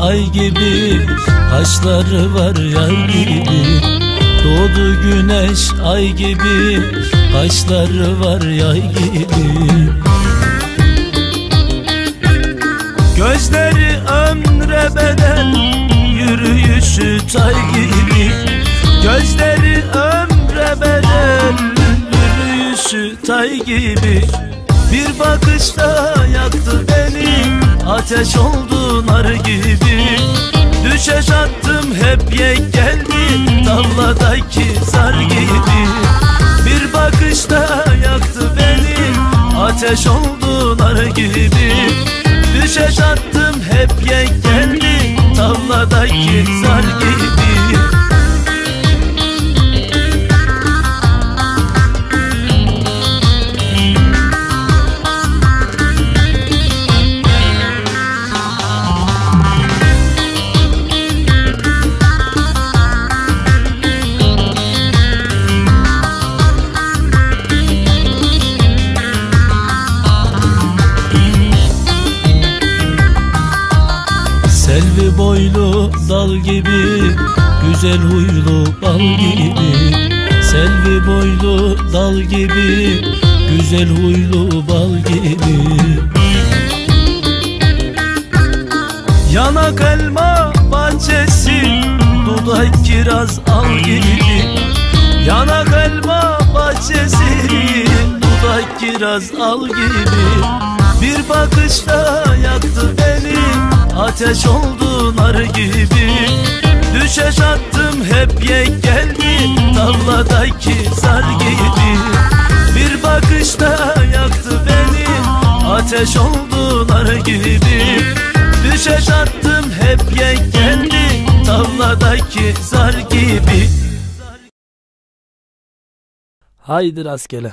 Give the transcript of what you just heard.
ay gibi Kaşları var yar gibi. Doğdu güneş ay gibi Kaşları var yay gibi. Gözleri ömre bedel Yürüyüşü tay gibi. Gözleri ömre bedel Yürüyüşü tay gibi. Bir bakışta yaktı beni Ateş oldu nar gibi. Düşeş attım hep yek geldi. Tavladaki zar gibi. Bir bakışta yaktı beni. Ateş oldu nar gibi. Düşeş attım hep yek geldi. Tavladaki zar gibi Selvi boylu dal gibi Güzel huylu bal gibi. Selvi boylu dal gibi Güzel huylu bal gibi. Yanak elma bahçesi Dudak kiraz al gibi. Yanak elma bahçesi Dudak kiraz al gibi. Bir bakışta yaktı Ateş oldu nar gibi. Düşeş attım hep yek geldi Tavladaki zar gibi. Bir bakışta yaktı beni Ateş oldu nar gibi. Düşeş attım hep yek geldi Tavladaki zar gibi. Haydi rastgele